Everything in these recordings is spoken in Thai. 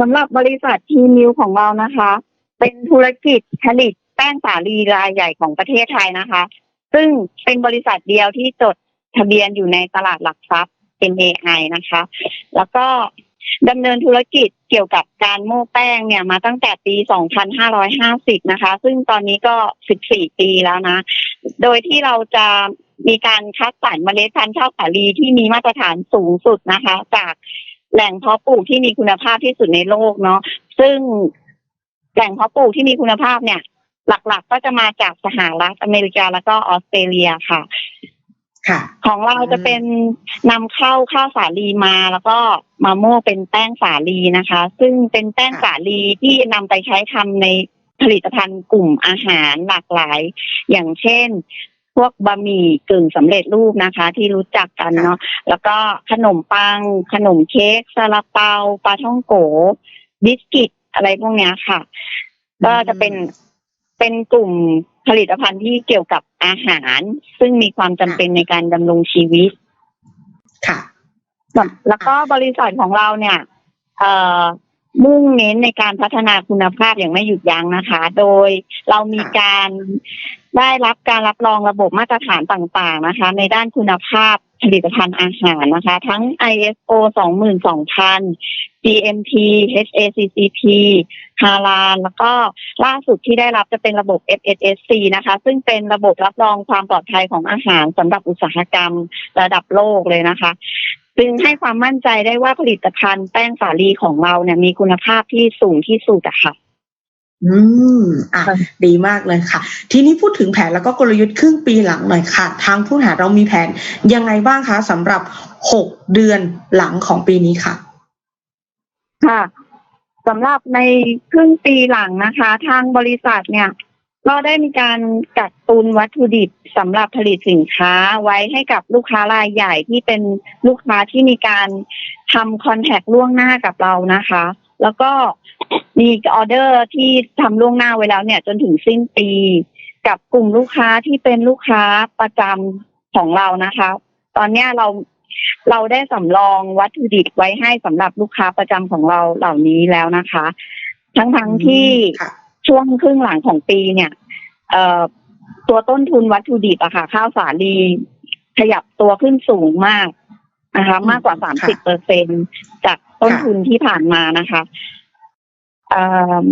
สำหรับบริษัททีมิวของเรานะคะ เป็นธุรกิจผลิตแป้งสาลีรายใหญ่ของประเทศไทยนะคะ ซึ่งเป็นบริษัทเดียวที่จดทะเบียนอยู่ในตลาดหลักทรัพย์ MAI นะคะ แล้วก็ดำเนินธุรกิจเกี่ยวกับการโม้แป้งเนี่ยมาตั้งแต่ปี 2550 นะคะ ซึ่งตอนนี้ก็ 14 ปีแล้วนะ โดยที่เราจะมีการคัดสรรเมล็ดพันธุ์ข้าวสาลีที่มีมาตรฐานสูงสุดนะคะ จาก แหล่งเพาะปลูกที่มีคุณภาพที่สุดในโลกเนาะซึ่งแหล่งเพาะปลูกที่มีคุณภาพเนี่ย หลักๆ ก็จะมาจากสหรัฐอเมริกาแล้วก็ออสเตรเลียค่ะ ค่ะ ของเราจะเป็นนำเข้าข้าวสาลีมาแล้วก็มาโม่เป็นแป้งสาลีนะคะ ซึ่งเป็นแป้งค่ะสาลีที่นำไปใช้ทำในผลิตภัณฑ์กลุ่มอาหารหลากหลาย อย่างเช่น พวกบะหมี่กึ่งสำเร็จรูปนะคะ ที่รู้จักกันเนาะแล้วก็ขนมปัง ขนมเค้กซาลาเปาปลาท่องโกบิสกิตอะไรพวกเนี้ยค่ะ ก็จะเป็นเป็นกลุ่มผลิตภัณฑ์ที่เกี่ยวกับอาหาร ซึ่งมีความจำเป็นในการดำรงชีวิต ค่ะ แล้วก็บริษัทของเราเนี่ย เอ่อ มุ่งเน้นในการพัฒนาคุณภาพอย่างไม่หยุดยั้งนะคะ โดยเรามีการได้รับการรับรองระบบมาตรฐานต่างๆนะคะ ในด้านคุณภาพผลิตภัณฑ์อาหารนะคะ ทั้ง ISO 22000 GMP HACCP ฮาลาลแล้วก็ล่าสุดที่ได้รับจะเป็นระบบ FSSC นะคะ ซึ่งเป็นระบบรับรองความปลอดภัยของอาหารสำหรับอุตสาหกรรมระดับโลกเลยนะคะจึงให้ความมั่นใจได้ว่าผลิตภัณฑ์แป้งสาลีของเราเนี่ยมีคุณภาพที่สูงที่สุดอะค่ะ อืม อะค่ะดีมากเลยค่ะ ทีนี้พูดถึงแผนแล้วก็กลยุทธ์ครึ่งปีหลังหน่อยค่ะ ทางผู้บริหารเรามีแผนยังไงบ้างคะสำหรับหกเดือนหลังของปีนี้ค่ะ ค่ะสำหรับในครึ่งปีหลังนะคะ ทางบริษัทเนี่ย ก็ได้มีการกักตุนวัตถุดิบสำหรับผลิตสินค้าไว้ให้กับลูกค้ารายใหญ่ที่เป็นลูกค้าที่มีการทำคอนแทคล่วงหน้ากับเรานะคะ แล้วก็มีออเดอร์ที่ทำล่วงหน้าไว้แล้วเนี่ย จนถึงสิ้นปี กับกลุ่มลูกค้าที่เป็นลูกค้าประจำของเรานะคะ ตอนนี้เราเราได้สำรองวัตถุดิบไว้ให้สำหรับลูกค้าประจำของเราเหล่านี้แล้วนะคะ ทั้งทั้งที่ ช่วงครึ่งหลังของปีเนี่ยเอ่อตัวต้นทุนวัตถุดิบอะค่ะ ข้าวสาลีขยับตัวขึ้นสูงมากนะคะอืมมากกว่าสามสิบเปอร์เซ็นจากต้นค่ะทุนที่ผ่านมานะคะเอ่อ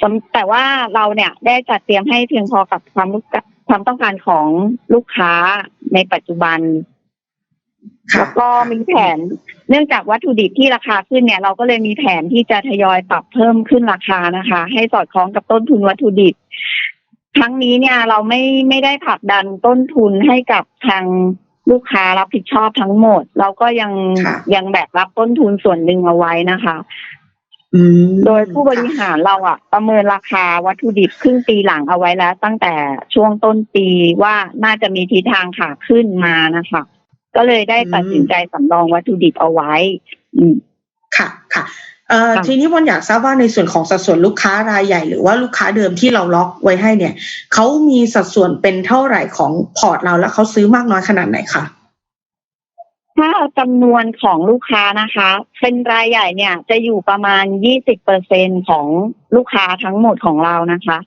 สำแต่ว่าเราเนี่ยได้จัดเตรียมให้เพียงพอกับความลูกความต้องการของลูกค้าในปัจจุบันค่ะ แล้วก็มีแผน เนื่องจากวัตถุดิบที่ราคาขึ้นเนี่ย เราก็เลยมีแผนที่จะทยอยปรับเพิ่มขึ้นราคานะคะ ให้สอดคล้องกับต้นทุนวัตถุดิบทั้งนี้เนี่ยเราไม่ไม่ได้ผลักดันต้นทุนให้กับทางลูกค้ารับผิดชอบทั้งหมด เราก็ยังค่ะยังแบกรับต้นทุนส่วนหนึ่งเอาไว้นะคะอืมโดยผู้บริหารเราอะประเมินราคาวัตถุดิบครึ่งปีหลังเอาไว้แล้ว ตั้งแต่ช่วงต้นปีว่าน่าจะมีทิศทางขาขึ้นมานะคะ ก็เลยได้ตัดสินใจสำรองวัตถุดิบเอาไว้ อืมค่ะค่ะเอ่อค่ะทีนี้วันอยากทราบว่าในส่วนของสัดส่วนลูกค้ารายใหญ่ หรือว่าลูกค้าเดิมที่เราล็อกไว้ให้เนี่ยเขามีสัดส่วนเป็นเท่าไหร่ของพอร์ตเราแล้วเขาซื้อมากน้อยขนาดไหนคะถ้าจำนวนของลูกค้านะคะ เป็นรายใหญ่เนี่ย จะอยู่ประมาณ20เปอร์เซ็นของลูกค้าทั้งหมดของเรานะคะ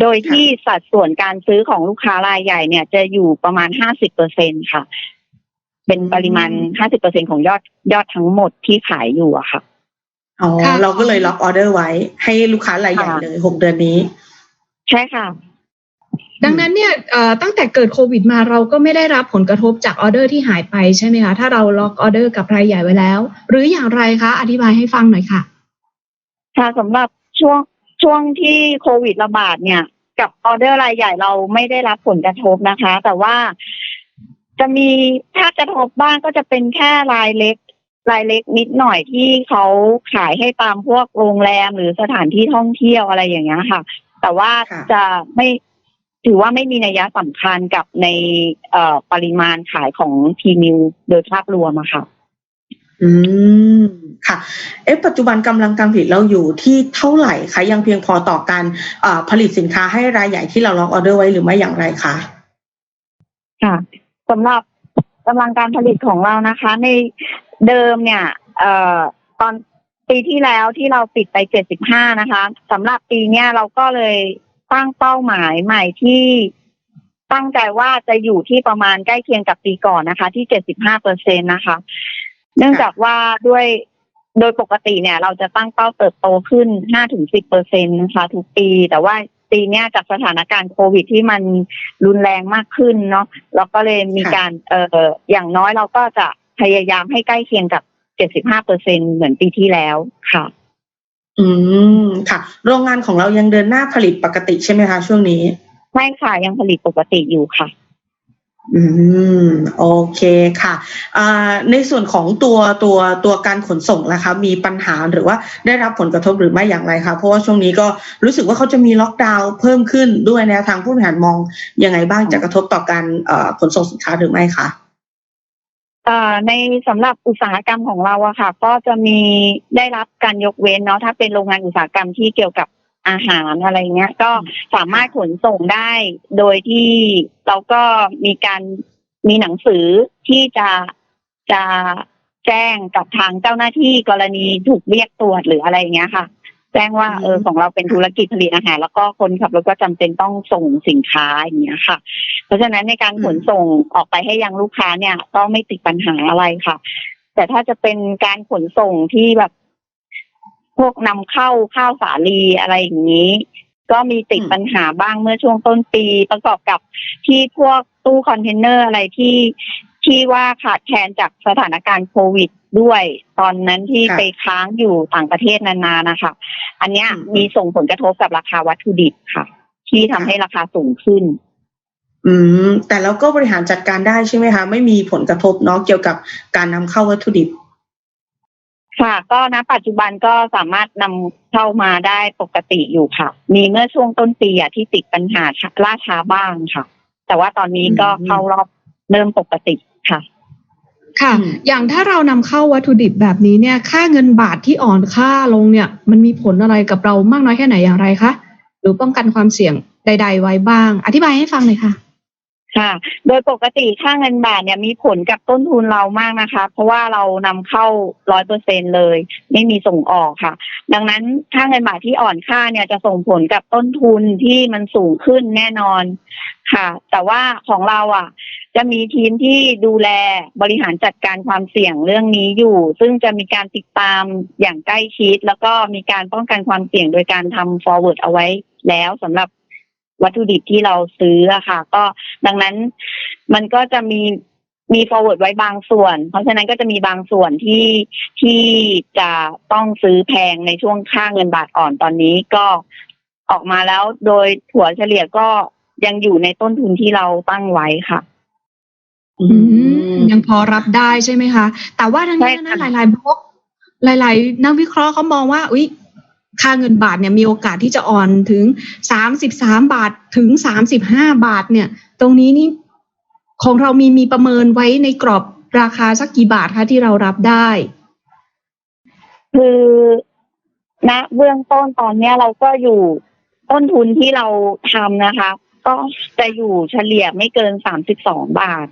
โดยที่สัดส่วนการซื้อของลูกค้ารายใหญ่เนี่ย จะอยู่ประมาณ50เปอร์เซ็นค่ะ เป็นปริมาณ50เปอร์เซ็นของยอดยอดทั้งหมดที่ขายอยู่อะค่ะอ๋อค่ะเราก็เลยล็อกออเดอร์ไว้ ให้ลูกค้ารายใหญ่ค่ะเลยหกเดือนนี้ ใช่ค่ะ ดังนั้นเนี่ยเอ่อตั้งแต่เกิดโควิดมาเราก็ไม่ได้รับผลกระทบจากออเดอร์ที่หายไปใช่ไหมคะถ้าเราล็อกออเดอร์กับรายใหญ่ไว้แล้ว หรืออย่างไรคะ อธิบายให้ฟังหน่อยค่ะค่ะสำหรับช่วงช่วงที่โควิดระบาดเนี่ย กับออเดอร์รายใหญ่เราไม่ได้รับผลกระทบนะคะ แต่ว่า จะมีถ้ากระทบบ้างก็จะเป็นแค่รายเล็ก รายเล็กนิดหน่อยที่เขาขายให้ตามพวกโรงแรมหรือสถานที่ท่องเที่ยวอะไรอย่างเงี้ยค่ะ แต่ว่าค่ะจะไม่ถือว่าไม่มีนัยสำคัญกับในเอ่อปริมาณขายของทีนิวโดยภาพรวมอะค่ะ อืม ค่ะ เอ๊ะ ปัจจุบันกำลังการผลิตเราอยู่ที่เท่าไหร่คะ ยังเพียงพอต่อการเอ่อผลิตสินค้าให้รายใหญ่ที่เราล็อกออเดอร์ไว้หรือไม่อย่างไรคะ ค่ะ สำหรับกำลังการผลิตของเรานะคะ ในเดิมเนี่ยเอ่อตอนปีที่แล้วที่เราปิดไป 75 นะคะสำหรับปีเนี้ยเราก็เลยตั้งเป้าหมายใหม่ที่ตั้งใจว่าจะอยู่ที่ประมาณใกล้เคียงกับปีก่อนนะคะ ที่ 75เปอร์เซ็นนะคะ เนื่องจากว่าด้วยโดยปกติเนี่ย เราจะตั้งเป้าเติบโตขึ้น 5-10เปอร์เซ็นนะคะ ทุกปีแต่ว่า ปีเนี้ยจากสถานการณ์โควิดที่มันรุนแรงมากขึ้นเนาะเราก็เลยมีการเอ่ออย่างน้อยเราก็จะพยายามให้ใกล้เคียงกับ75เปอร์เซ็นเหมือนปีที่แล้วค่ะ อืมค่ะ โรงงานของเรายังเดินหน้าผลิตปกติใช่ไหมคะช่วงนี้ใช่ค่ะยังผลิตปกติอยู่ค่ะ อืมโอเคค่ะอ่าในส่วนของตัวตัวตัวการขนส่งล่ะคะมีปัญหาหรือว่าได้รับผลกระทบหรือไม่อย่างไรคะเพราะว่าช่วงนี้ก็รู้สึกว่าเขาจะมีล็อกดาวน์เพิ่มขึ้นด้วยแนวทางผู้บริหารมองยังไงบ้างจะกระทบต่อการเอ่อขนส่งสินค้าหรือไม่คะในสำหรับอุตสาหกรรมของเราอะค่ะ ก็จะมีได้รับการยกเว้นเนาะถ้าเป็นโรงงานอุตสาหกรรมที่เกี่ยวกับ อาหารอะไรเงี้ย ก็สามารถขนส่งได้ โดยที่เราก็มีการมีหนังสือที่จะจะแจ้งกับทางเจ้าหน้าที่กรณีถูกเรียกตรวจหรืออะไรเงี้ยค่ะ แจ้งว่าเออของเราเป็นธุรกิจผลิตอาหาร แล้วก็คนขับรถก็จำเป็นต้องส่งสินค้าอย่างเงี้ยค่ะ เพราะฉะนั้นในการขนส่งออกไปให้ยังลูกค้าเนี่ย ก็ไม่ติดปัญหาอะไรค่ะ แต่ถ้าจะเป็นการขนส่งที่แบบ พวกนำเข้าข้าวสาลีอะไรอย่างนี้ ก็มีติดปัญหาบ้างเมื่อช่วงต้นปีประกอบกับที่พวกตู้คอนเทนเนอร์อะไรที่ที่ว่าขาดแคลนจากสถานการณ์โควิดด้วย ตอนนั้นที่ไปค้างอยู่ต่างประเทศนานๆนะคะ อันเนี้ยมีส่งผลกระทบกับราคาวัตถุดิบค่ะ ที่ทำให้ราคาสูงขึ้น อืม แต่เราก็บริหารจัดการได้ใช่ไหมคะ ไม่มีผลกระทบเนาะเกี่ยวกับการนำเข้าวัตถุดิบ ค่ะ ก็ณปัจจุบันก็สามารถนำเข้ามาได้ปกติอยู่ค่ะ มีเมื่อช่วงต้นปีอะที่ติดปัญหาล่าช้าบ้างค่ะ แต่ว่าตอนนี้ก็อืมเข้ารอบเริ่มปกติค่ะ ค่ะอืมอย่างถ้าเรานำเข้าวัตถุดิบแบบนี้เนี่ย ค่าเงินบาทที่อ่อนค่าลงเนี่ย มันมีผลอะไรกับเรามากน้อยแค่ไหนอย่างไรคะหรือป้องกันความเสี่ยงใด ๆ ไว้บ้าง อธิบายให้ฟังหน่อยค่ะ ค่ะ โดยปกติค่าเงินบาทเนี่ยมีผลกับต้นทุนเรามากนะคะ เพราะว่าเรานำเข้าร้อยเปอร์เซ็นเลย ไม่มีส่งออกค่ะ ดังนั้นค่าเงินบาทที่อ่อนค่าเนี่ยจะส่งผลกับต้นทุนที่มันสูงขึ้นแน่นอนค่ะ แต่ว่าของเราอะ จะมีทีมที่ดูแลบริหารจัดการความเสี่ยงเรื่องนี้อยู่ ซึ่งจะมีการติดตามอย่างใกล้ชิด แล้วก็มีการป้องกันความเสี่ยงโดยการทำ forward เอาไว้แล้วสำหรับ วัตถุดิบที่เราซื้ออะค่ะ ก็ดังนั้นมันก็จะมีมี forward ไว้บางส่วน เพราะฉะนั้นก็จะมีบางส่วนที่ที่จะต้องซื้อแพงในช่วงค่าเงินบาทอ่อนตอนนี้ก็ออกมาแล้วโดยถั่วเฉลี่ยก็ยังอยู่ในต้นทุนที่เราตั้งไว้ค่ะอือืมมยังพอรับได้ใช่ไหมคะ แต่ว่าทั้งนี้ใช่นะค่ะหลายๆบล็อกหลาย ๆ นักวิเคราะห์เขามองว่า อุ๊ย ค่าเงินบาทเนี่ยมีโอกาสที่จะอ่อนถึงสามสิบสามบาทถึงสามสิบห้าบาทเนี่ย ตรงนี้นี่ของเรามีมีประเมินไว้ในกรอบราคาสักกี่บาทคะที่เรารับได้ คือณเบื้องต้นตอนเนี้ยเราก็อยู่ต้นทุนที่เราทำนะคะ ก็จะอยู่เฉลี่ยไม่เกินสามสิบสองบาท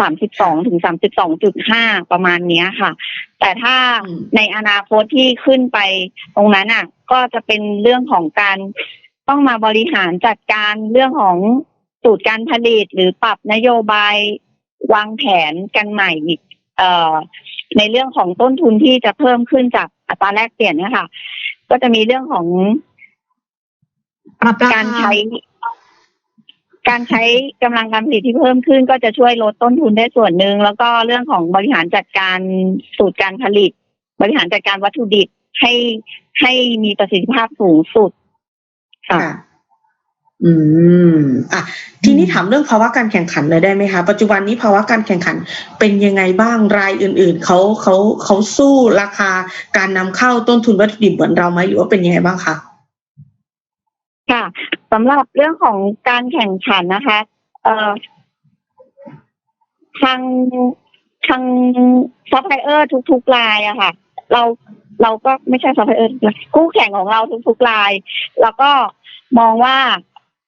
สามสิบสองถึงสามสิบสองจุดห้าประมาณเนี้ยค่ะ แต่ถ้าอืมในอนาคตที่ขึ้นไปตรงนั้นอะ ก็จะเป็นเรื่องของการต้องมาบริหารจัดการเรื่องของสูตรการผลิตหรือปรับนโยบายวางแผนกันใหม่อีกเอ่อในเรื่องของต้นทุนที่จะเพิ่มขึ้นจากอัตราแลกเปลี่ยนเนี่ยค่ะก็จะมีเรื่องของปรับราการคาใช้ การใช้กำลังการผลิตที่เพิ่มขึ้น ก็จะช่วยลดต้นทุนได้ส่วนหนึ่งแล้วก็เรื่องของบริหารจัดการสูตรการผลิต บริหารจัดการวัตถุดิบให้ให้มีประสิทธิภาพสูงสุดค่ะค่ะอืม อะ ทีนี้ถามเรื่องภาวะการแข่งขันเลยได้ไหมคะ ปัจจุบันนี้ภาวะการแข่งขันเป็นยังไงบ้าง รายอื่น ๆ เขาเขาเขาสู้ราคาการนำเข้าต้นทุนวัตถุดิบเหมือนเราไหมหรือว่าเป็นยังไงบ้างคะ ค่ะ สำหรับเรื่องของการแข่งขันนะคะ เอ่อทางทางซัพพลายเออร์ทุกๆรายอะค่ะ เราเราก็ไม่ใช่ซัพพลายเออร์คู่แข่งของเราทุกๆราย แล้วก็มองว่า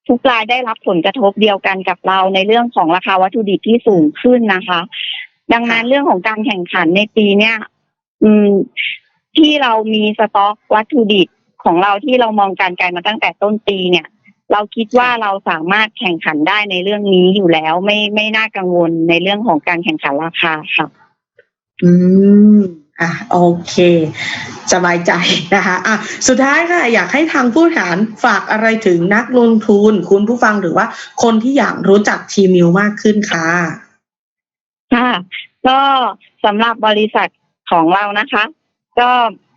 ทุกรายได้รับผลกระทบเดียวกันกับเราในเรื่องของราคาวัตถุดิบที่สูงขึ้นนะคะ ดังนั้นเรื่องของการแข่งขันในปีเนี้ยอืม ที่เรามีสต็อกวัตถุดิบของเราที่เรามองการไกลมาตั้งแต่ต้นปีเนี่ย เราคิดว่าเราสามารถแข่งขันได้ในเรื่องนี้อยู่แล้ว ไม่ไม่น่ากังวลในเรื่องของการแข่งขันราคาค่ะ อืมอะโอเค สบายใจนะคะอะสุดท้ายค่ะ อยากให้ทางผู้บริหารฝากอะไรถึงนักลงทุน คุณผู้ฟังหรือว่าคนที่อยากรู้จักทีมิวมากขึ้นค่ะ ค่ะ ก็สำหรับบริษัทของเรานะคะ ก็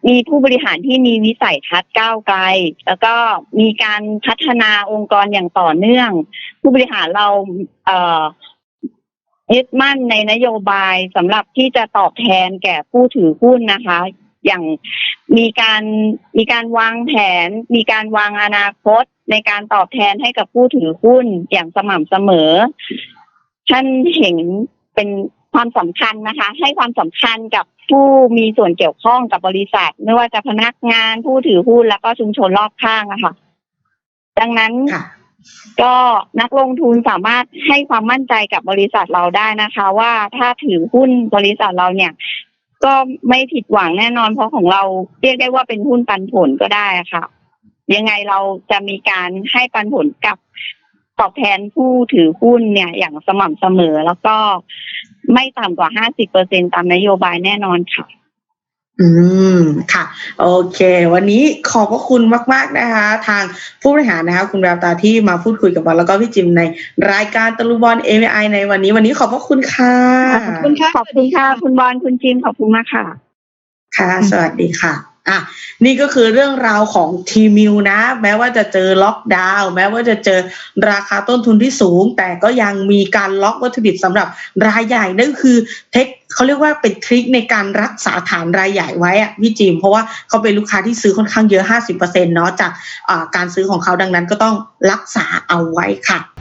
มีผู้บริหารที่มีวิสัยทัศน์ก้าวไกล แล้วก็มีการพัฒนาองค์กรอย่างต่อเนื่อง ผู้บริหารเราเยึดมั่นในนโยบายสำหรับที่จะตอบแทนแก่ผู้ถือหุ้นนะคะ อย่างมีการมีการวางแผน มีการวางอนาคตในการตอบแทนให้กับผู้ถือหุ้นอย่างสม่ำเสมอ ท่านเห็นเป็น ความสำคัญนะคะ ให้ความสำคัญกับผู้มีส่วนเกี่ยวข้องกับบริษัท ไม่ว่าจะพนักงานผู้ถือหุ้นแล้วก็ชุมชนรอบข้างอะค่ะดังนั้นค่ะก็นักลงทุนสามารถให้ความมั่นใจกับบริษัทเราได้นะคะ ว่าถ้าถือหุ้นบริษัทเราเนี่ย ก็ไม่ผิดหวังแน่นอนเพราะของเราเรียกได้ว่าเป็นหุ้นปันผลก็ได้อะค่ะ ยังไงเราจะมีการให้ปันผลกับ ตอบแทนผู้ถือหุ้นเนี่ยอย่างสม่ำเสมอแล้วก็ไม่ต่ำกว่าห้าสิบเปอร์เซ็นตามนโยบายแน่นอนค่ะ อืมค่ะ โอเค วันนี้ขอบพระคุณมาก ๆนะคะ ทางผู้บริหารนะคะ คุณแววตาที่มาพูดคุยกับเราแล้วก็พี่จิมในรายการตะลุบอล AVI ในวันนี้ วันนี้ขอบพระคุณค่ะขอบคุณค่ะขอบคุณค่ะ คุณบอลคุณจิมขอบคุณมากค่ะ ค่ะ สวัสดีค่ะ อะนี่ก็คือเรื่องราวของทีมิวนะ แม้ว่าจะเจอล็อกดาวน์แม้ว่าจะเจอราคาต้นทุนที่สูง แต่ก็ยังมีการล็อกวัตถุดิบสำหรับรายใหญ่นั่นคือเทคเขาเรียกว่าเป็นทริคในการรักษาฐานรายใหญ่ไว้อะพี่จิมเพราะว่าเขาเป็นลูกค้าที่ซื้อค่อนข้างเยอะ 50%เนาะจากอ่าการซื้อของเขาดังนั้นก็ต้องรักษาเอาไว้ค่ะ